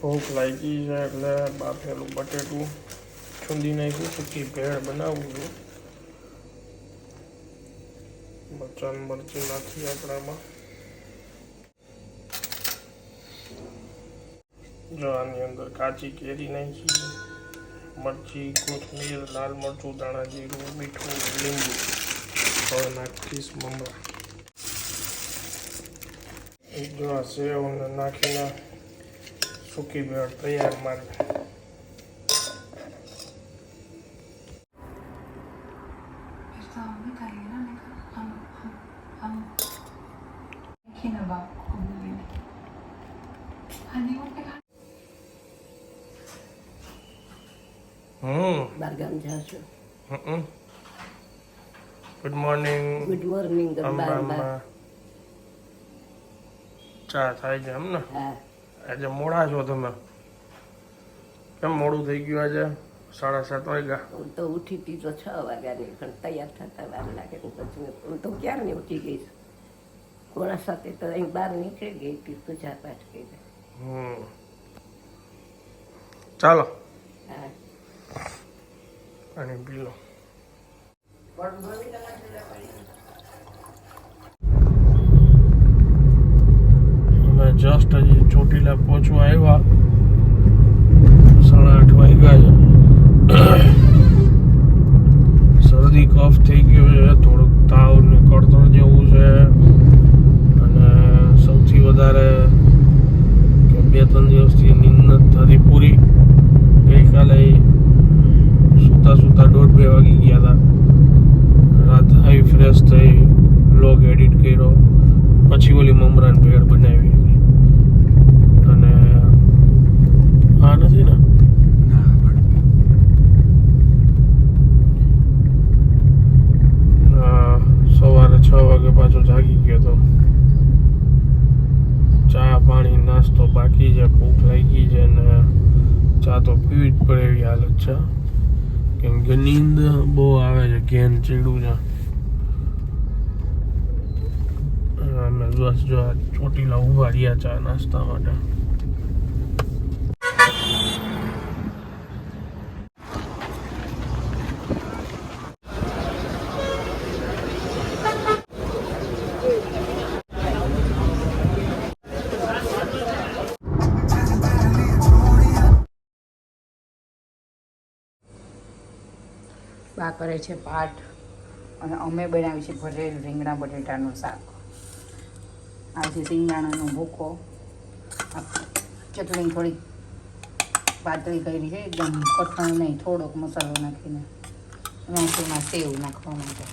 ભૂખ લાગી છે એટલે બાફેલું બટેટું છૂંદી નાખ્યું સૂકી ભેળ બનાવું છું. મરચાં મરચું નાખી આપણામાં. જો આની અંદર કાચી કેરી નાખી મરચી, કોથમીર, લાલ મરચું દાણા જીરું, મીઠું, લીંબુ. હવે નાખીશ મમરા. જો આ સેવને નાખીને સૂકી ભેળ તૈયાર મારી ગુડ મોર્નિંગ ગુડ મોર્નિંગ ચા થાય છે એમ ને હા આજે મોડા છો તમે. કેમ મોડું થઈ ગયું આજે? સાડા સાત વાગ્યા. હું તો ઉઠી હતી તો છ વાગ્યાની પણ તૈયાર થતા વાર લાગે પછી હું તો ક્યારની ઉઠી ગઈ છું? કોણા સાથે તો અહીં બહાર નીકળી ગઈ હતી પૂજા પાઠ કરી. હમ. ચાલો. હા. પાણી પી લો અમે જસ્ટ હજી ચોટીલા પહોંચવા આવ્યા સાડા આઠ વાગ્યા છે શરદી કફ થઈ ગયો છે થોડુંક તાવ ને કળતર જેવું છે અને સૌથી વધારે કે બે ત્રણ દિવસથી નીંદ નથી થતી પૂરી ગઈકાલે સૂતા સૂતા દોઢ બે વાગી ગયા હતા રાત આવી ફ્રેશ થઈ બ્લોગ એડિટ કર્યો પછી ઓલી મમરાન ભેળ બનાવી અને આ નથી ને હા, સવારે છ વાગે પાછો જાગી ગયો તો ચા પાણી નાસ્તો બાકી છે ભૂખ લાગી છે ને ચા તો પીવી જ પડે એવી હાલત છે. કેમ કે નીંદ બહુ આવે છે, ઘેન ચીડું છે. અમે જો આ ચોટીલા ઊભા રહ્યા ચા નાસ્તા માટે. બા કરે છે પાઠ અને અમે બનાવી છે ભરેલ રીંગણા બટેટાનું શાક. આજે રીંગણાનો ભૂકો. ચટણી થોડી પાતળી કરી છે, એકદમ કઠણ નહીં, થોડોક મસાલો નાખીને. અને સેવ નાખવા માટે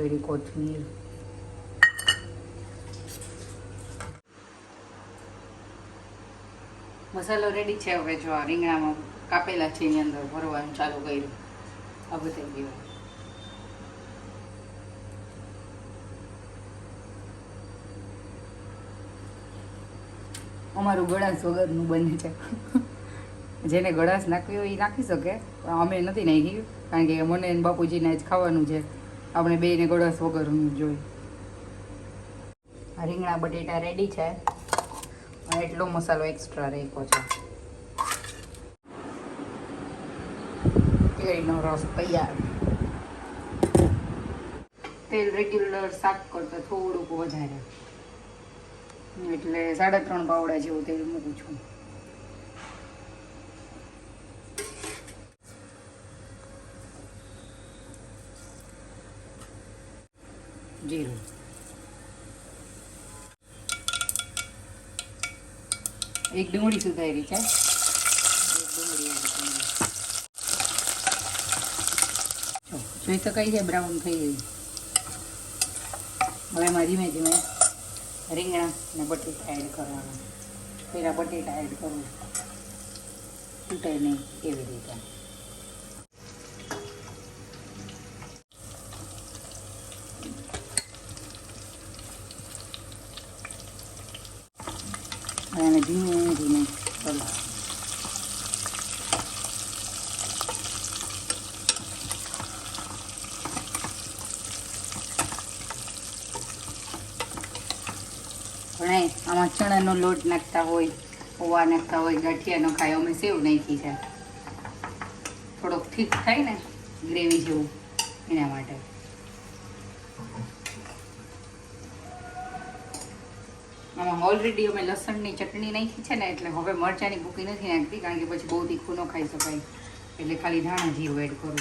આ કોથમીર મસાલો રેડી છે હવે જો આ રીંગણામાં કાપેલા છે એની અંદર ભરવાનું ચાલુ કર્યું. આ બતાવી ગયું. અમારું ગળાશ વગરનું બને છે. જેને ગળાશ નાખવી હોય એ નાખી શકે, પણ અમે નથી નાખી કારણ કે મને બાપુજીને જ ખાવાનું છે. આપણે બેને ગળસ વગરનું જોઈ. રીંગણા બટેટા રેડી છે. એટલો મસાલો એક્સ્ટ્રા રેખો છે. કેરીનો રસ તૈયાર. તેલ રેગ્યુલર શાક કરતાં થોડુંક વધારે. એટલે સાડા ત્રણ પાવડા જેવું તેલ મૂકું છું. જીરું એક ડુંગળી સુધારી છે. જોઈ તો શકાય છે બ્રાઉન થઈ ગઈ. હવે એમાં ધીમે ધીમે રીંગણા ને બટેટા એડ કરવાના. પહેલાં બટેટા એડ કરવું. તૂટે નહીં એવી રીતે હવે એને ધીમે ધીમે ચલાવો પણ આમાં ચણાનો લોટ નાખતા હોય પૌવા નાખતા હોય, ગાંઠિયાનો ખાય, અમે સેવ નાખી છે. થોડોક ઠીક થાય ને, ગ્રેવી જેવું, એના માટે. આમાં ઓલરેડી અમે લસણની ચટણી નાખી છે ને, એટલે હવે મરચાંની ભૂકી નથી નાખતી, કારણ કે પછી બહુ તીખું ન ખાઈ શકાય. એટલે ખાલી ધાણા જીરું એડ કરું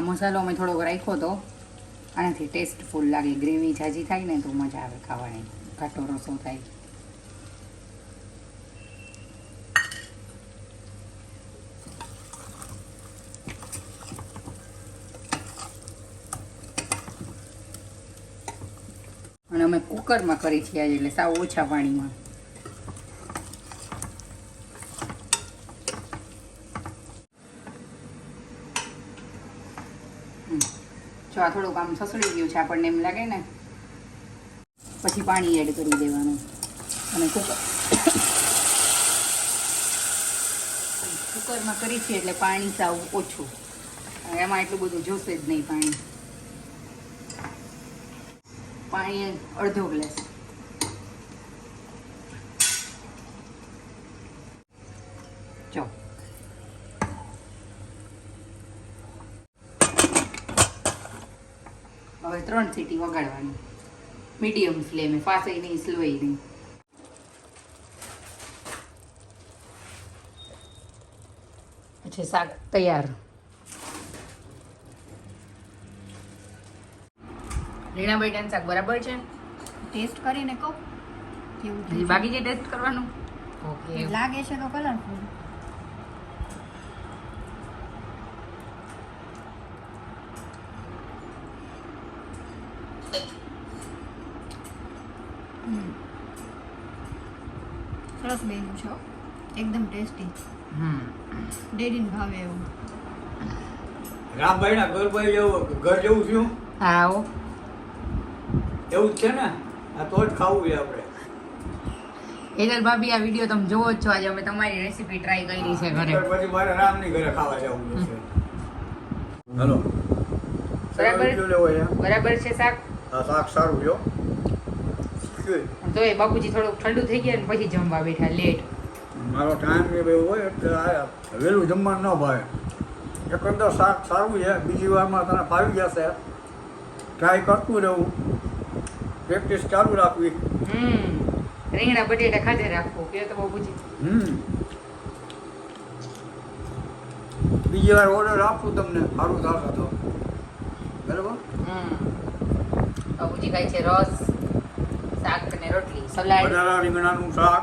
આ મસાલો અમે થોડોક રાખ્યો તો આનાથી ટેસ્ટફુલ લાગે. ગ્રેવી જાજી થાય ને તો મજા આવે ખાવાની. ઘાટો રસો થાય. અને અમે કુકરમાં કરી છીએ એટલે સાવ ઓછા પાણીમાં. જો આ થોડુંક આમ સસડી ગયું છે, આપણને એમ લાગે ને. પછી પાણી એડ કરી દેવાનું. અને કુકર કુકરમાં કરી છે એટલે પાણી સાવ ઓછું. એમાં એટલું બધું જોશે જ નહીં પાણી. પાણી અડધો ગ્લાસ જો. હવે ત્રણ સીટી વગાડવાની. મીડિયમ ફ્લેમે ફાસે નહીં સ્લોય નહીં. પછી શાક તૈયાર. રીણા બેટાનું શાક બરાબર છે? ટેસ્ટ કરીને કહું. કેવું બાકી જે ટેસ્ટ કરવાનું? ઓકે લાગે છે તો કલરફુલ બેનું છે? એકદમ ટેસ્ટી. હમ. ડેડીને ભાવે એવું. રામભાઈ ના ઘર ભાઈ જેવું ઘર જવું થયું? હા એવું છે ને? આ તો જ ખાવું છે આપણે. હેતલ ભાભી આ વીડિયો તમે જોવો જ છો આજે. અમે તમારી રેસીપી ટ્રાય કરી છે ઘરે. પછી મારે રામની ઘરે ખાવા જવું છે. હેલો. બરાબર. છે બરાબર છે શાક? શાક સારું જો તો એ બાપુજી થોડુંક ઠંડુ થઈ ગયા ને પછી જમવા બેઠા લેટ મારો ટાઈમ એ ભાઈ હોય એટલે વહેલું જમવાનું ન ભાવે. એકંદર શાક સારું છે બીજી વારમાં તને ફાવી જશે. ટ્રાય કરતું રહેવું. પ્રેક્ટિસ ચાલુ રાખવી. રીંગણા બટેટા ખાધે રાખવું કે તો બાપુજી. હમ. બીજી વાર ઓર્ડર આપું તમને સારું થશે તો. બરાબર? હમ. બાપુજી ખાય છે રસ. અને રોટલી સલાડ. બટાટા રીંગણાનું શાક.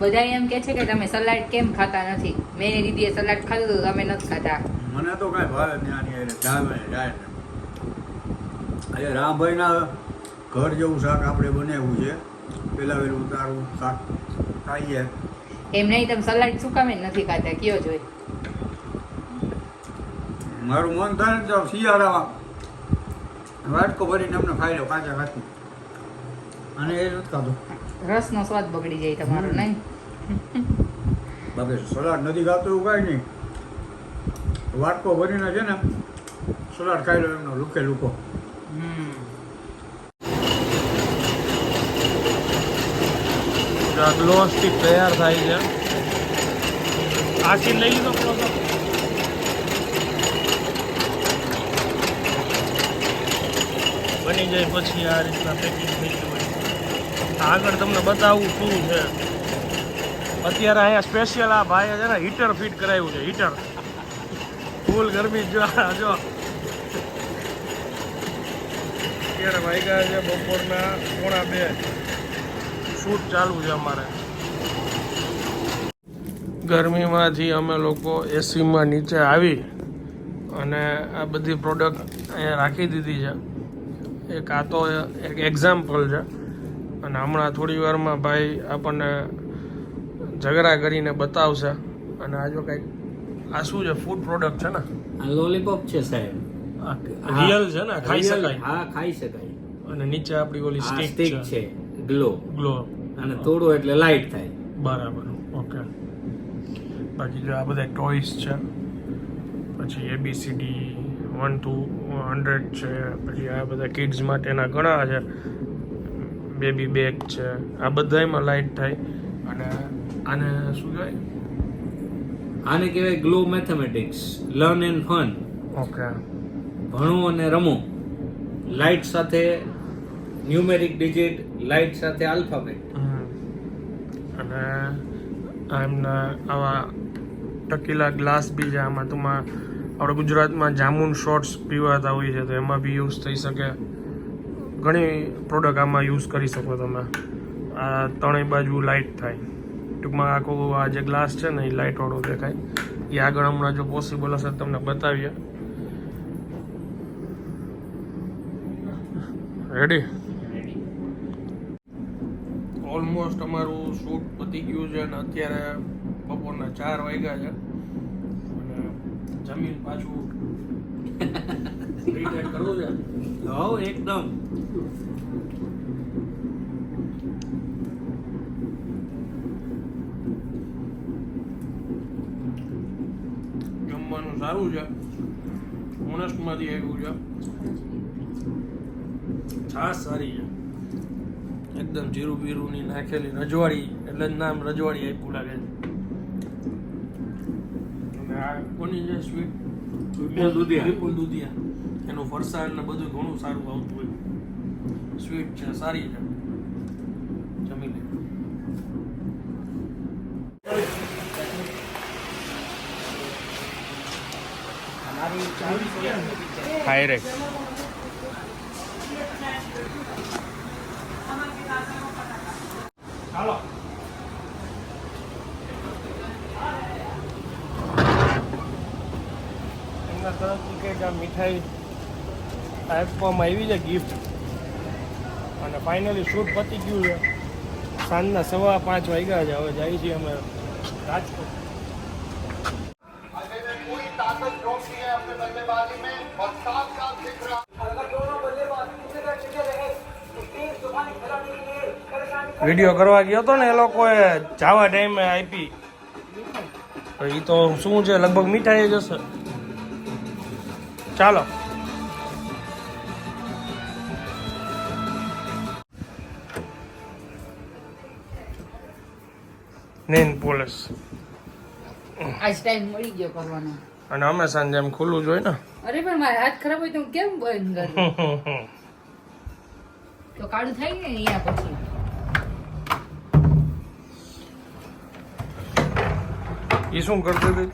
બધા એમ કે છે કે તમે સલાડ કેમ ખાતા નથી? મેં એની દીદીએ સલાડ ખાધું હતું તમે નથી ખાતા. મને તો કાંઈ ભાવે જ નહીં આની રામભાઈના ઘર જેવું શાક આપણે બનાવ્યું છે. પેલા વેલું તારું શાક ખાઈએ. એમ નહીં તમે સલાડ શું કામે નથી ખાતા? કયો જોઈ મારું મન થાય ને તો શિયાળામાં વાટકો ભરીને અમને ખાઈ લો કાચા કાચું. અને એ નથી ખાધું. રસનો સ્વાદ બગડી જાય તમારો નહીં? બાકી સલાડ નથી ખાતું એવું કાંઈ નહીં. વાટકો ભરીને છે ને સલાડ ખાઈ લો એમનો લુકે લુકો ગ્લો સ્ટિક તૈયાર થાય છે. આ લઈ લીધો close બની જાય પછી આ રીતના પેકિંગ થઈ ગયું આગળ તમને બતાવું શું છે. અત્યારે અહીંયા સ્પેશિયલ આ ભાઈએ છે ને હીટર ફિટ કરાવ્યું છે હીટર ફૂલ ગરમી, જો જો. અત્યારે વાગ્યા છે બપોરના પોણા બે. શૂટ ચાલુ છે અમારે. ગરમીમાંથી અમે લોકો એસીમાં નીચે આવી અને આ બધી પ્રોડક્ટ અહીંયા રાખી દીધી છે. એક આ તો એક એક્ઝામ્પલ છે. અને હમણાં થોડી વારમાં ભાઈ આપણને ઝઘડા કરીને બતાવશે. અને આ જો કંઈક આ શું છે ફૂડ પ્રોડક્ટ છે ને? આ લોલીપોપ છે સાહેબ. રિયલ છે ને ખાઈ શકાય. હા ખાઈ શકાય. અને નીચે આપણી ઓલી સ્ટીક છે. ગ્લો ગ્લો અને થોડું એટલે લાઈટ થાય. બરાબર ઓકે બાકી જો આ બધા ટોયસ છે પછી એબીસીડી વન ટુ હંડ્રેડ છે પછી આ બધા કિડ્સ માટેના ઘણા છે. બેબી બેગ છે. આ બધામાં લાઇટ થાય. અને આને શું કહેવાય? આને કહેવાય glow mathematics learn and fun okay. ભણો અને રમો. લાઇટ સાથે ન્યુમેરિક ડિજિટ લાઇટ સાથે આલ્ફાબેટ અને એમના આવા ટકીલા ગ્લાસ બી છે આમાં. તો આપણે ગુજરાતમાં જામુન શોર્ટ્સ પીવાતા હોય છે તો એમાં બી યુઝ થઈ શકે. ઘણી પ્રોડક્ટ આમાં યુઝ કરી શકો તમે. આ ત્રણેય બાજુ લાઇટ થાય. ટૂંકમાં આખો આ જે ગ્લાસ છે ને, એ લાઇટવાળો દેખાય. એ આગળ હમણાં જો પોસિબલ હશે તમને બતાવીએ. રેડી ઓલમોસ્ટ અમારું શૂટ પતી ગયું છે અને અત્યારે બપોરના ચાર વાગ્યા છે. અને જમીન પાછું રીટેક કરવું છે હો એકદમ. જમવાનું સારું છે. ઓનેસ્ટમાંથી આવ્યું છે. છાશ સારી છે. એકદમ જીરું બીરું ની નાખેલી રજવાડી એટલે જ નામ રજવાડી આપ્યું લાગે છે. આ કોની છે? સ્વીટ? વિપુલ દુધિયા. વિપુલ દુધિયા. ફરસાણ ને બધું ઘણું સારું આવતું હોય. સ્વીટ છે સારી છે. જમી લે. હાય રે. ચાલો મીઠાઈ આપવામાં આવી છે ગિફ્ટ અને ફાઇનલી શૂટ પતી ગયું છે. સાંજના સવા પાંચ વાગ્યા છે. હવે જાય છીએ અમે રાજકોટ. વીડિયો કરવા ગયો હતો ને એ લોકોએ જાવા ટાઈમે આપી. એ તો શું છે? લગભગ મીઠાઈ જશે ચાલો. નેન પોલીસ આજ ટાઈમ મળી ગયો કરવાનો. અને અમે સાંજે એમ ખુલ્લું જોઈએ ને. અરે પણ મારા હાથ ખરાબ હોય તો હું કેમ બંધ કરું? તો કાળું થાય ને અહીંયા પછી. એ શું કરતી હતી?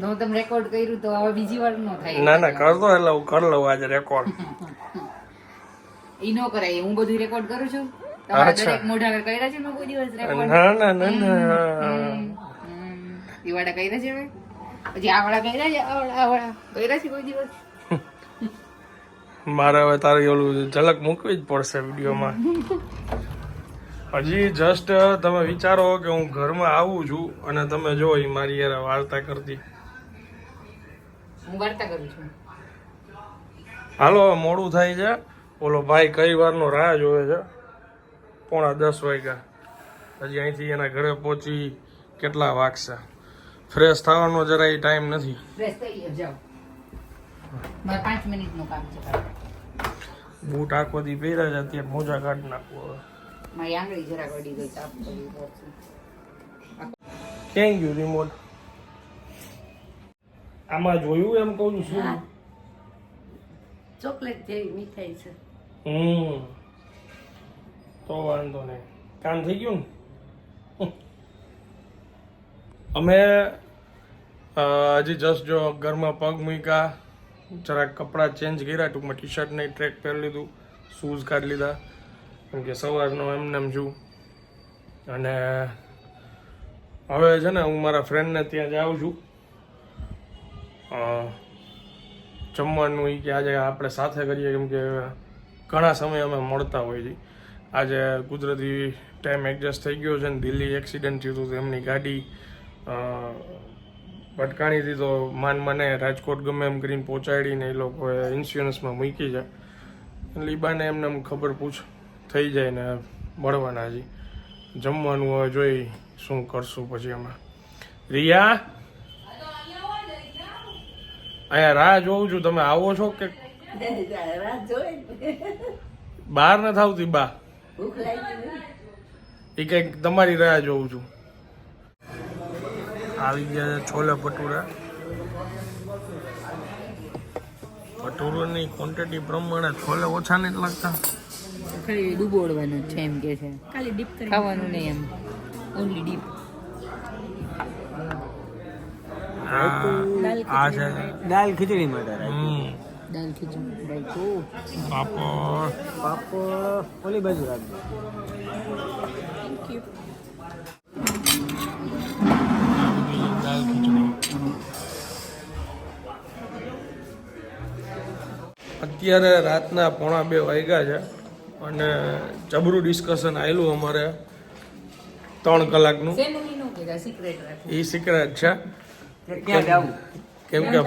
નો તમે રેકોર્ડ કર્યું તો હવે બીજી વાર નો થાય. ના ના કરતો એટલે હું કરી લઉં આજે રેકોર્ડ ઈ ન કરાય હું બધું રેકોર્ડ કરું છું? તમારા દરેક મોઢા આગળ કર્યા છે મેં કોઈ દિવસ રેકોર્ડ ના ના ના ના ઈ કર્યા છે મેં પછી આ કર્યા છે? આ વાળા કર્યા છે કોઈ દિવસ? મારે હવે તારે ઓલું ઝલક મૂકવી જ પડશે વિડીયોમાં. હજી જસ્ટ તમે વિચારો કે હું ઘરમાં આવું છું અને તમે જો એ મારી યાર વાર્તા કરતી. હું વાર્તા કરું છું. હાલો મોડું થાય છે. ઓલો ભાઈ કઈ વારનો રાહ જોવે છે? પોણા દસ વાગ્યા. હજી અહીંથી એના ઘરે પહોંચી કેટલા વાગશે? ફ્રેશ થવાનો જરાય ટાઈમ નથી. બૂટ આખો દી પહેર્યા છે અત્યારે મોજા કાઢી નાખવું હવે. ક્યાં ગયું રિમોટ આમાં જોયું એમ કહું છું. ચોકલેટ જેવી મીઠાઈ છે. હમ. તો વાંધો નહીં. કામ થઈ ગયું ને? અમે હજી જસ્ટ જો ઘરમાં પગ મૂક્યા, જરાક કપડાં ચેન્જ કર્યા, ટૂંકમાં ટી શર્ટ નહીં ટ્રેક પહેરી લીધું શૂઝ કાઢી લીધા. કેમ કે સવારનો એમને એમ છું. અને હવે છે ને, હું મારા ફ્રેન્ડને ત્યાં જાઉં છું. જમવાનું એ કે આજે આપણે સાથે કરીએ, કેમ કે ઘણા સમય અમે મળતા હોઈએ છીએ આજે કુદરતી ટાઈમ એડજસ્ટ થઈ ગયો છે ને દિલ્હી એક્સિડન્ટ થયું હતું એમની ગાડી ભટકાણી હતી તો માન મને રાજકોટ ગમે એમ કરીને પહોંચાડીને એ લોકોએ ઇન્સ્યોરન્સમાં મૂકી છે. એટલે બાને એમને એમ ખબર પૂછ થઈ જાય ને મળવાના હજી. જમવાનું હવે જોઈ શું કરશું પછી અમે. રિયા? અહીંયા રાહ જોઉં છું તમે આવો છો કે. બહાર નથી આવતી બા? ભૂખ લાગી એ કંઈક તમારી રાહ જોઉં છું. આવી ગયા છોલા ભટુરા. ભટુરાની ક્વોન્ટિટી પ્રમાણે છોલે ઓછા નથી લાગતા. ખાલી ડૂબોડવાનું છે એમ કે છે. ખાલી ડીપ કરી ખાવાનું નહીં એમ. ઓનલી ડીપ આ છે. દાલ ખીચડી માટે. દાલ ખીચડી રાઈતો પાપડ. પાપડ ઓલી બાજુ રાખજો દાલ ખીચડી અત્યારે રાતના પોણા બે વાગ્યા છે અને જબરું ડિસ્કશન આવેલું અમારે ત્રણ કલાકનું. એ સિક્રેટ છે. કેમ કેમ કે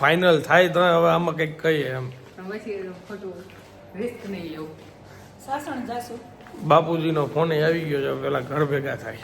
ફાઇનલ થાય તો હવે આમાં કંઈક કહીએ એમ. પછી ખોટું રિસ્ક નહીં લેવું સાસણ જાશું. બાપુજીનો ફોન આવી ગયો છે પેલા ઘર ભેગા થાય.